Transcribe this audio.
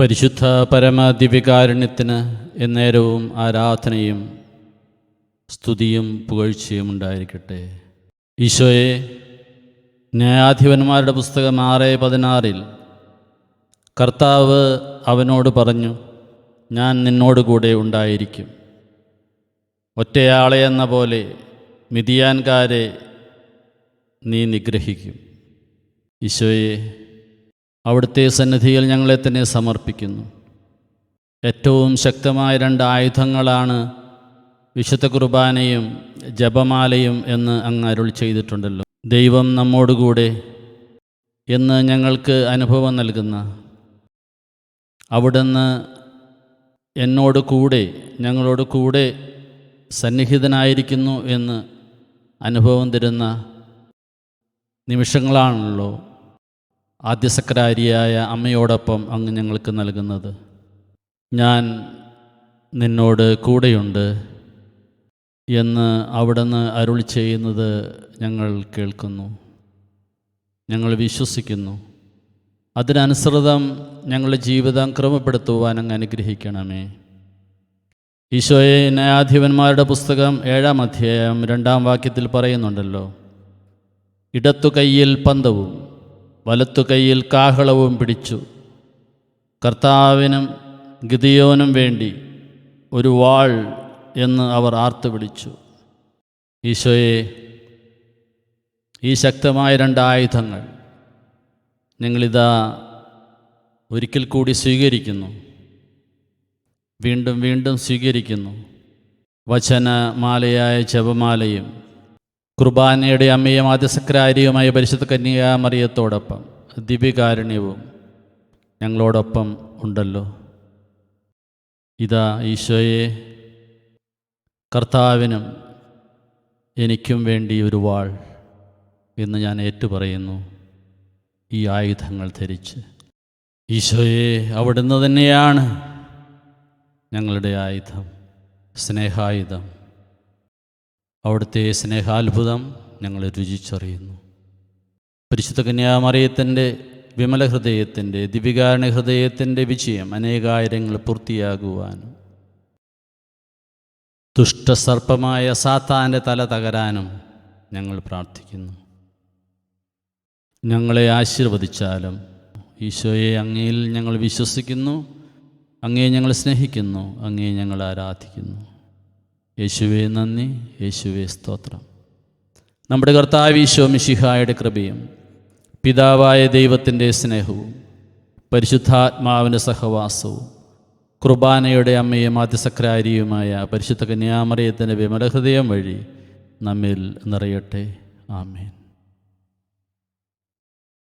പരിശുദ്ധ പരമദിവികാരുണ്യത്തിന് എന്നേരവും ആരാധനയും സ്തുതിയും പുകഴ്ചയും ഉണ്ടായിരിക്കട്ടെ. ഈശോയെ ന്യായാധിപന്മാരുടെ പുസ്തകം ആറ് പതിനാറിൽ കർത്താവ് അവനോട് പറഞ്ഞു ഞാൻ നിന്നോട് കൂടെ ഉണ്ടായിരിക്കും. ഒറ്റയാളെ എന്ന പോലെ മിതിയാൻകാരെ നീ നിഗ്രഹിക്കും. ഈശോയെ അവിടുത്തെ സന്നിധിയിൽ ഞങ്ങളെ തന്നെ സമർപ്പിക്കുന്നു. ഏറ്റവും ശക്തമായ രണ്ട് ആയുധങ്ങളാണ് വിശുദ്ധ കുർബാനയും ജപമാലയും എന്ന് അങ്ങ് അരുൾ ചെയ്തിട്ടുണ്ടല്ലോ. ദൈവം നമ്മോടുകൂടെ എന്ന് ഞങ്ങൾക്ക് അനുഭവം നൽകുന്ന അവിടുന്ന് എന്നോട് കൂടെ ഞങ്ങളോട് കൂടെ സന്നിഹിതനായിരിക്കുന്നു എന്ന് അനുഭവം തരുന്ന നിമിഷങ്ങളാണല്ലോ. ആദ്യസക്രാരിയായ അമ്മയോടൊപ്പം അങ്ങ് ഞങ്ങൾക്ക് നൽകുന്നത്. ഞാൻ നിന്നോട് കൂടെയുണ്ട് എന്ന് അവിടുന്ന് അരുൾ ചെയ്യുന്നത് ഞങ്ങൾ കേൾക്കുന്നു. ഞങ്ങൾ വിശ്വസിക്കുന്നു. അതിനനുസൃതം ഞങ്ങളുടെ ജീവിതം ക്രമപ്പെടുത്തുവാൻ അങ്ങ് അനുഗ്രഹിക്കണമേ. ഈശോയെ ന്യായാധിപന്മാരുടെ പുസ്തകം ഏഴാം അധ്യായം രണ്ടാം വാക്യത്തിൽ പറയുന്നുണ്ടല്ലോ ഇടത്തു കയ്യിൽ പന്തവും വലത്തു കൈയിൽ കാഹളവും പിടിച്ചു. കർത്താവിനും ഗിതിയോനും വേണ്ടി ഒരു വാൾ എന്ന് അവർ ആർത്തു വിളിച്ചു. ഈശോയെ ഈ ശക്തമായ രണ്ട് ആയുധങ്ങൾ ഞങ്ങളിതാ ഒരിക്കൽ കൂടി സ്വീകരിക്കുന്നു. വീണ്ടും വീണ്ടും സ്വീകരിക്കുന്നു. വചനമാലയായ ജപമാലയും കുർബാനയുടെ അമ്മയും ആദ്യസക്രാരിയുമായ പരിശുദ്ധ കന്യാമറിയത്തോടൊപ്പം ദിവ്യകാരുണ്യവും ഞങ്ങളോടൊപ്പം ഉണ്ടല്ലോ. ഇതാ ഈശോയെ കർത്താവിനും എനിക്കും വേണ്ടി ഒരു വാൾ എന്ന് ഞാൻ ഏറ്റുപറയുന്നു. ഈ ആയുധങ്ങൾ ധരിച്ച്. ഈശോയെ അവിടുന്ന് തന്നെയാണ് ഞങ്ങളുടെ ആയുധം സ്നേഹായുധം. അവിടുത്തെ സ്നേഹാത്ഭുതം ഞങ്ങൾ രുചിച്ചറിയുന്നു. പരിശുദ്ധ കന്യാമറിയത്തിന്റെ വിമല ഹൃദയത്തിന്റെ ദിവികാരണ ഹൃദയത്തിന്റെ വിജയം അനേകായിരങ്ങൾ പൂർത്തിയാകുവാനും ദുഷ്ടസർപ്പമായ സാത്താന്റെ തല തകരാനും ഞങ്ങൾ പ്രാർത്ഥിക്കുന്നു. ഞങ്ങളെ ആശീർവദിച്ചാലും ഈശോയെ അങ്ങയിൽ ഞങ്ങൾ വിശ്വസിക്കുന്നു അങ്ങയെ ഞങ്ങൾ സ്നേഹിക്കുന്നു അങ്ങയെ ഞങ്ങൾ ആരാധിക്കുന്നു. യേശുവെ നന്ദി. യേശുവെ സ്തോത്രം. നമ്മുടെ കർത്താവ് ഈശോ മിശിഹായുടെ കൃപയും പിതാവായ ദൈവത്തിന്റെ സ്നേഹവും പരിശുദ്ധാത്മാവിന്റെ സഹവാസവും കുർബാനയുടെ അമ്മയും ആദ്യസക്രാരിയുമായ പരിശുദ്ധ കന്യാമറിയത്തിന്റെ വിമലഹൃദയം വഴി നമ്മിൽ നിറയട്ടെ. ആമേൻ.